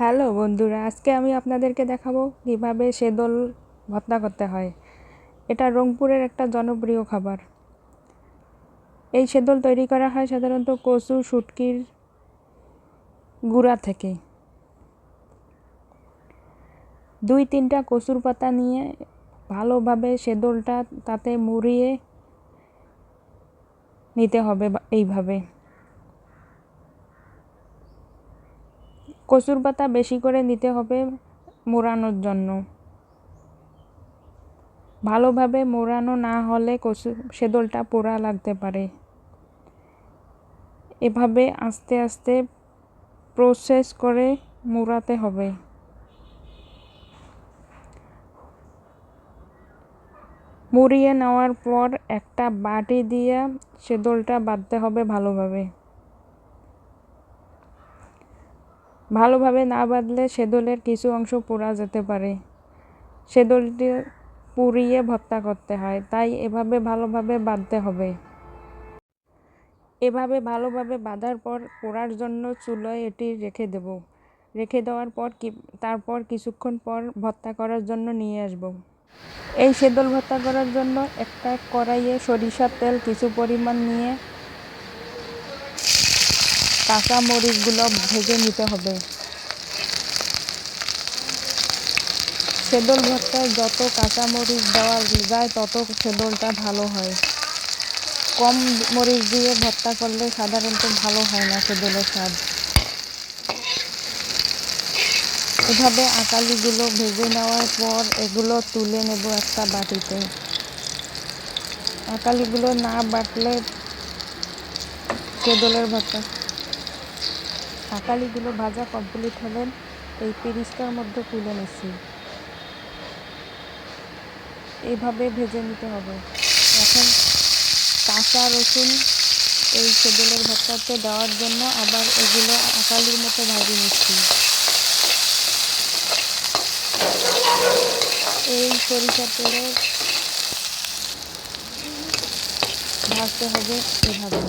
Hello বন্ধুরা, আজকে আমি আপনাদেরকে দেখাবো কীভাবে সেদল ভর্তা করতে হয়। এটা রংপুরের একটা জনপ্রিয় খাবার। এই সেদল তৈরি করা হয় সাধারণত কচু, শুটকির গুঁড়া থেকে। দুই তিনটা কচুর পাতা নিয়ে ভালোভাবে সেদলটা তাতে মুড়িয়ে নিতে হবে এইভাবে। কচুর পাতা বেশি করে নিতে হবে মোড়ানোর জন্য। ভালোভাবে মোড়ানো না হলে কচু সেদলটা পোড়া লাগতে পারে। এভাবে আস্তে আস্তে প্রসেস করে মোড়াতে হবে। মুড়িয়ে নেওয়ার পর একটা বাটি দিয়ে সেদলটা বাঁধতে হবে ভালোভাবে। ভালোভাবে না বাঁধলে সেদলের কিছু অংশ পোড়া যেতে পারে। সেদলটি পুড়িয়ে ভর্তা করতে হয়, তাই এভাবে ভালোভাবে বাঁধতে হবে। এভাবে ভালোভাবে বাঁধার পর পোড়ার জন্য চুলোয় এটি রেখে দেব। রেখে দেওয়ার পর কি, তারপর কিছুক্ষণ পর ভর্তা করার জন্য নিয়ে আসব। এই সেদল ভর্তা করার জন্য একটা কড়াইয়ে সরিষার তেল কিছু পরিমাণ নিয়ে কাঁচা মরিচগুলো ভেজে নিতে হবে। সেদল ভর্তায় যত কাঁচা মরিচ দেওয়া যায়, তত সেদলটা ভালো হয়। কম মরিচ দিয়ে ভর্তা করলে সাধারণত ভালো হয় না সেদলের স্বাদ। এভাবে আকালিগুলো ভেজে নেওয়ার পর এগুলো তুলে নেব একটা বাটিতে। আকালিগুলো না বাটলে সেদলের ভর্তা আকালিগুলো ভাজা কমপ্লিট হলে এই পিরিচটার মধ্যে তুলে নিচ্ছি। এইভাবে ভেজে নিতে হবে। এখন কাঁচা রসুন এই সেদলের ভর্তাতে দেওয়ার জন্য আবার এগুলো আকালির মতো ভাজি নিচ্ছি। এই সরিষা তেলে ভাজতে হবে এভাবে।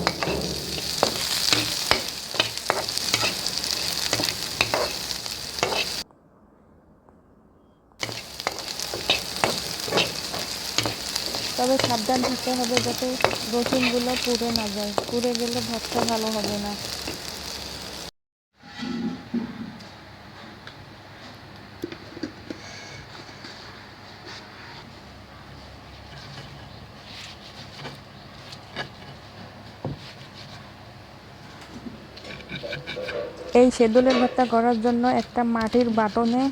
তবে সাবধান থাকতে হবে যাতে রসুনগুলো পুড়ে না যায়। পুড়ে গেলে ভাতটা ভালো হবে না। এই সেদুলের ভর্তা করার জন্য একটা মাটির বাটনে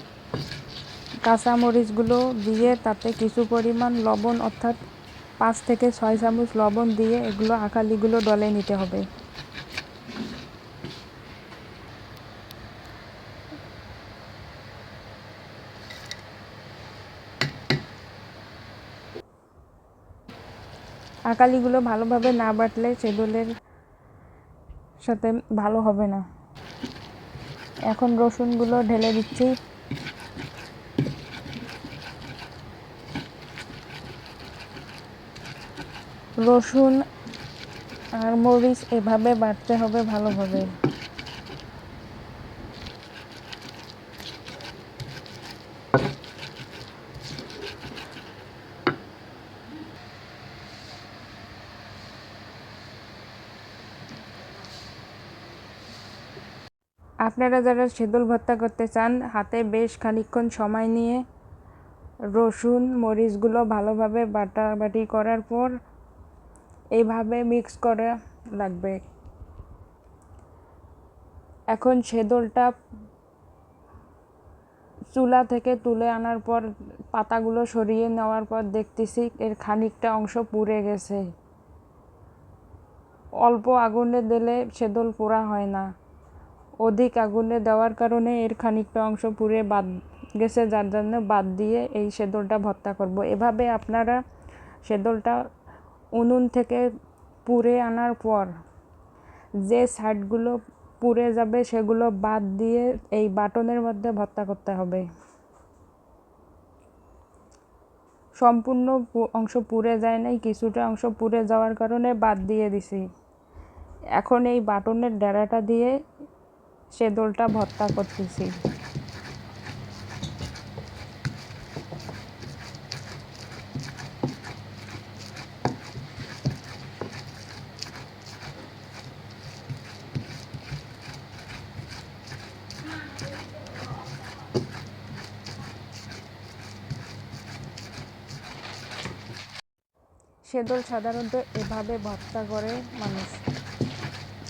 কাঁচামরিচগুলো দিয়ে তাতে কিছু পরিমাণ লবণ অর্থাৎ পাঁচ থেকে ছয় চামচ লবণ দিয়ে এগুলো আকালিগুলো ডলে নিতে হবে। আকালিগুলো ভালোভাবে না বাটলে সেদুলের সাথে ভালো হবে না। এখন রসুনগুলো ঢেলে দিচ্ছি। রসুন আর মরিচ এভাবে বাটতে হবে ভালোভাবে। আপনারা যারা সেদল ভর্তা করতে চান, হাতে বেশ খানিক্ষণ সময় নিয়ে রসুন, মরিচগুলো ভালোভাবে বাটাবাটি করার পর এইভাবে মিক্স করা লাগবে। এখন সেদলটা চুলা থেকে তুলে আনার পর পাতাগুলো সরিয়ে নেওয়ার পর দেখতেছি এর খানিকটা অংশ পুড়ে গেছে। অল্প আগুনে দিলে সেদল পোড়া হয় না। অধিক আগুনে দেওয়ার কারণে এর খানিকটা অংশ পুড়ে বাদ গেছে, যার জন্য বাদ দিয়ে এই সেদলটা ভর্তা করব। এভাবে আপনারা সেদলটা উনুন থেকে পুড়ে আনার পর যে সাইডগুলো পুড়ে যাবে সেগুলো বাদ দিয়ে এই বাটনের মধ্যে ভর্তা করতে হবে। সম্পূর্ণ অংশ পুড়ে যায় নাই, কিছুটা অংশ পুড়ে যাওয়ার কারণে বাদ দিয়ে দিছি। এখন এই বাটনের ডেরাটা দিয়ে সে দোলটা ভর্তা করতেছি। সেদল সাধারণত এভাবে ভর্তা করে মানুষ।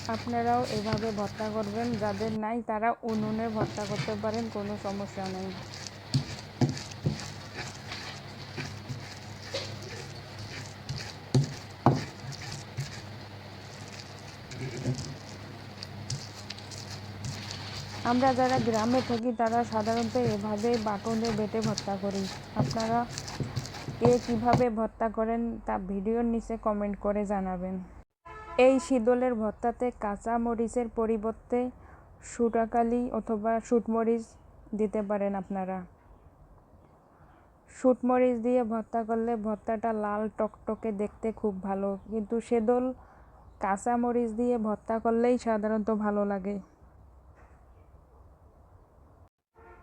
আপনারাও এভাবে ভর্তা করবেন, যাদের নাই তারা উনুনে ভর্তা করতে পারেন, কোনো সমস্যা নেই। আমরা যারা গ্রামে থাকি, তারা সাধারণত এভাবে বাটনে বেটে ভর্তা করি। আপনারা কে কীভাবে ভর্তা করেন, তা ভিডিওর নিচে কমেন্ট করে জানাবেন। এই শীতলের ভর্তাতে কাঁচা মরিচের পরিবর্তে শুটাকালি অথবা শুটমরিচ দিতে পারেন আপনারা। শুটমরিচ দিয়ে ভর্তা করলে ভর্তাটা লাল টকটকে দেখতে খুব ভালো। কিন্তু সেদল কাঁচা মরিচ দিয়ে ভর্তা করলেই সাধারণত ভালো লাগে।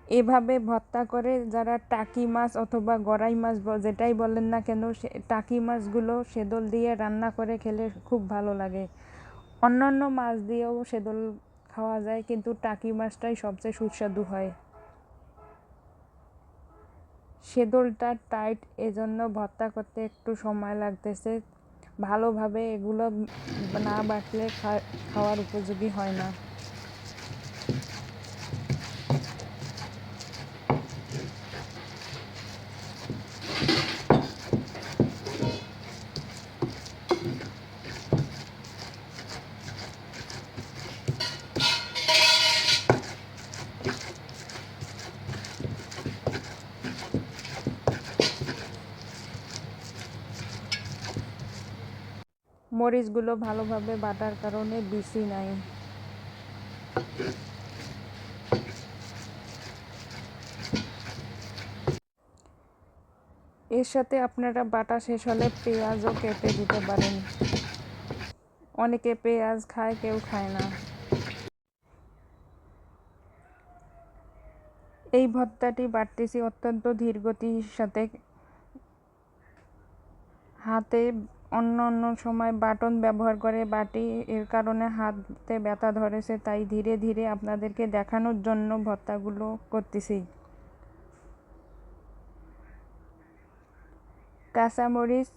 এভাবে ভর্তা করে যারা টাকি মাছ অথবা গড়াই মাছ যেটাই বলেন না কেন, সে টাকি মাছগুলো সেদল দিয়ে রান্না করে খেলে খুব ভালো লাগে। অন্যান্য মাছ দিয়েও সেদল খাওয়া যায়, কিন্তু টাকি মাছটাই সবচেয়ে সুস্বাদু হয়। সেদলটা টাইট এজন্য ভর্তা করতে একটু সময় লাগতেছে। ভালোভাবে এগুলো না বাটলে খাওয়ার উপযোগী হয় না। মরিচগুলো ভালোভাবে বাটার কারণে বিসি নাই। এর সাথে আপনারা বাটা শেষ হলে পেঁয়াজও কেটে দিতে পারেন। অনেকে পেঁয়াজ খায়, কেউ খায় না। এই ভর্তাটি বাড়তেছি অত্যন্ত ধীরগতির সাথে। হাতে অন্য অন্য সময় বাটন ব্যবহার করে বাটি এর কারণে হাতে ব্যথা ধরেছে, তাই ধীরে ধীরে আপনাদেরকে দেখানোর জন্য ভর্তাগুলো করতেছি। কাঁচামরিচ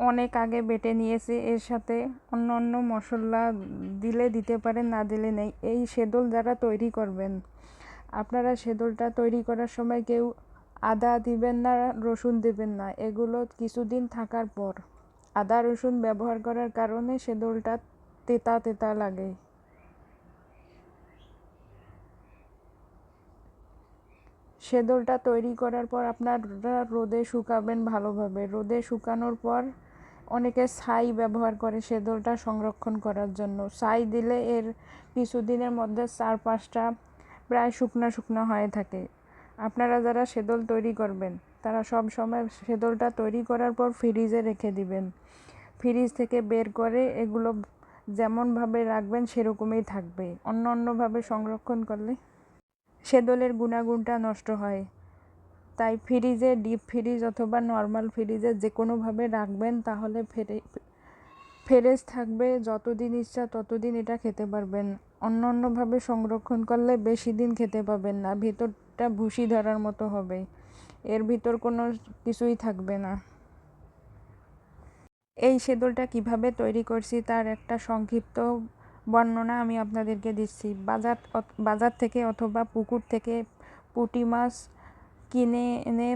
অনেক আগে বেটে নিয়েছি, এর সাথে অন্য অন্য মশলা দিলে দিতে পারেন, না দিলে নেই। এই সেদল যারা তৈরি করবেন, আপনারা সেদলটা তৈরি করার সময় কেউ আদা দিবেন না, রসুন দেবেন না, এগুলো কিছুদিন থাকার পর। আদা, রসুন ব্যবহার করার কারণে সেদলটা তেতা তেতা লাগে। সেদলটা তৈরি করার পর আপনারা রোদে শুকাবেন ভালোভাবে। রোদে শুকানোর পর অনেকে ছাই ব্যবহার করে সেদলটা সংরক্ষণ করার জন্য। ছাই দিলে এর কিছুদিনের মধ্যে চার পাঁচটা প্রায় শুকনা শুকনা হয়ে থাকে। আপনারা যারা সেদল তৈরি করবেন, তারা সব সময় সেদলটা তৈরি করার পর ফ্রিজে রেখে দিবেন। ফ্রিজ থেকে বের করে এগুলো যেমনভাবে রাখবেন, সেরকমই থাকবে। অন্য অন্যভাবে সংরক্ষণ করলে সেদলের গুণাগুণটা নষ্ট হয়। তাই ফ্রিজে ডিপ ফ্রিজ অথবা নর্মাল ফ্রিজে যে কোনোভাবে রাখবেন, তাহলে ফেরে, ফ্রেশ থাকবে, যতদিন ইচ্ছা ততদিন এটা খেতে পারবেন। অন্য অন্যভাবে সংরক্ষণ করলে বেশি দিন খেতে পাবেন না ভিতরটা ভুসি ধরার মতো হবে। এর ভিতর কোনো কিছুই থাকবে না। এই সেদলটা কীভাবে তৈরি করছি তার একটা সংক্ষিপ্ত বর্ণনা আমি আপনাদেরকে দিচ্ছি। বাজার বাজার থেকে অথবা পুকুর থেকে পুঁটি মাছ কিনে এনে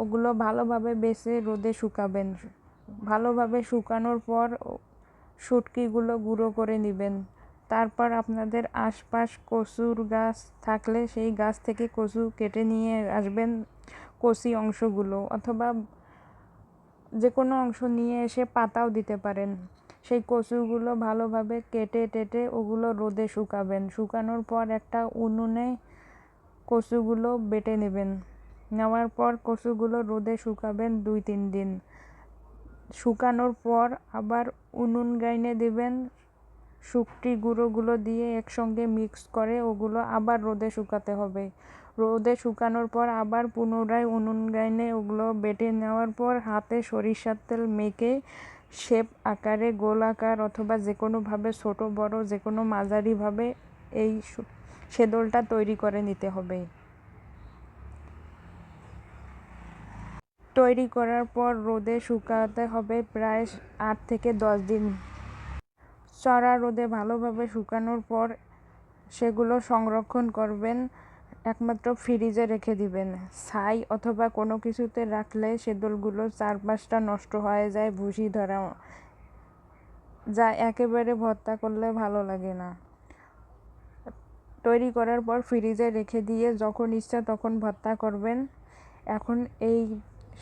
ওগুলো ভালোভাবে বেছে রোদে শুকাবেন। ভালোভাবে শুকানোর পর শুটকিগুলো গুঁড়ো করে নেবেন। তারপর আপনাদের আশপাশ কচুর গাছ থাকলে সেই গাছ থেকে কচু কেটে নিয়ে আসবেন কচি অংশগুলো অথবা যে কোনো অংশ নিয়ে এসে পাতাও দিতে পারেন। সেই কচুগুলো ভালোভাবে কেটে টেটে ওগুলো রোদে শুকাবেন। শুকানোর পর একটা উনুনে কচুগুলো বেটে নেবেন। নেওয়ার পর কচুগুলো রোদে শুকাবেন দুই তিন দিন। শুকানোর পর আবার উনুন গাইনে দেবেন। শুকটি গুঁড়োগুলো দিয়ে একসঙ্গে মিক্স করে ওগুলো আবার রোদে শুকাতে হবে। রোদে শুকানোর পর আবার পুনরায় উনুন গাইনে ওগুলো বেটে নেওয়ার পর হাতে সরিষার তেল মেখে শেপ আকারে গোল আকার অথবা যে কোনোভাবে ছোটো, বড় যে কোনো মাঝারিভাবে এই সেদলটা তৈরি করে নিতে হবে। তৈরি করার পর রোদে শুকাতে হবে প্রায় আট থেকে দশ দিন। চড়া রোদে ভালোভাবে শুকানোর পর সেগুলো সংরক্ষণ করবেন, একমাত্র ফ্রিজে রেখে দিবেন। ছাই অথবা কোনো কিছুতে রাখলে সেদলগুলোর চারপাশটা নষ্ট হয়ে যায়, ভুসি ধরা যা একেবারে ভর্তা করলে ভালো লাগে না। তৈরি করার পর ফ্রিজে রেখে দিয়ে যখন ইচ্ছা তখন ভর্তা করবেন। এখন এই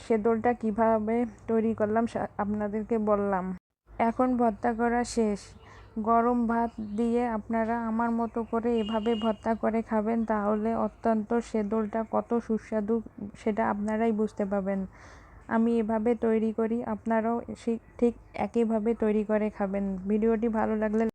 সেদলটা কীভাবে তৈরি করলাম আপনাদেরকে বললাম। এখন ভর্তা করা শেষ। গরম ভাত দিয়ে আপনারা আমার মতো করে এভাবে ভর্তা করে খাবেন, তাহলে অত্যন্ত সেদলটা কত সুস্বাদু সেটা আপনারাই বুঝতে পাবেন। আমি এভাবে তৈরি করি, আপনারাও ঠিক একইভাবে তৈরি করে খাবেন। ভিডিওটি ভালো লাগলে